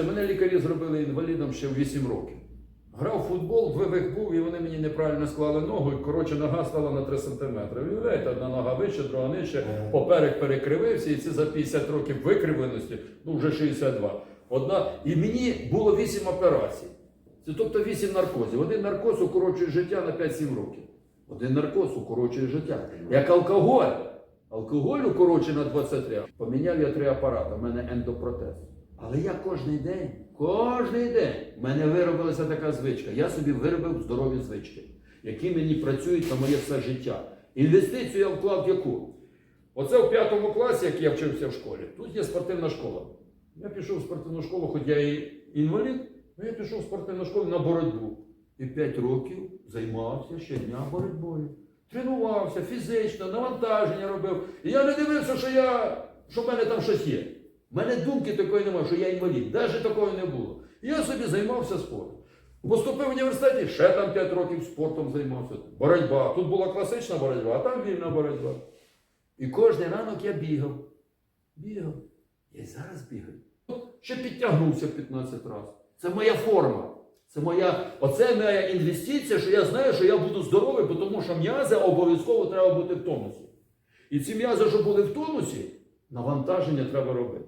Бачите, мене лікарі зробили інвалідом ще в 8 років. Грав в футбол, вивих був, і вони мені неправильно склали ногу, і коротше нога стала на 3 см. Уявляєте, одна нога вище, друга нижче, поперек перекривився, і це за 50 років викривленості, ну вже 62. Одна, і мені було 8 операцій. Це тобто 8 наркозів. Один наркоз укорочує життя на 5-7 років. Один наркоз укорочує життя. Як алкоголь. Алкоголь укорочує на 23. Поміняв я три апарати, у мене ендопротез. Але я кожен день, кожен день, в мене виробилася така звичка. Я собі виробив здорові звички, які мені працюють на моє все життя. Інвестицію я вклав в яку? Оце в п'ятому класі, як я вчився в школі, тут є спортивна школа. Я пішов в спортивну школу, хоч я і інвалід, але я пішов в спортивну школу на боротьбу. І 5 років займався щодня боротьбою. Тренувався фізично, навантаження робив. І я не дивився, що, я, що в мене там щось є. У мене думки такої немає, що я інвалід. Навіть такого не було. Я собі займався спортом. Поступив в університеті, ще там 5 років спортом займався. Боротьба. Тут була класична боротьба, а там вільна боротьба. І кожен ранок я бігав. Бігав. Я й зараз бігаю. Ще підтягнувся 15 разів. Це моя форма. Це моя, оце моя інвестиція, що я знаю, що я буду здоровий, тому що м'язи обов'язково треба бути в тонусі. І ці м'язи, що були в тонусі, навантаження треба робити.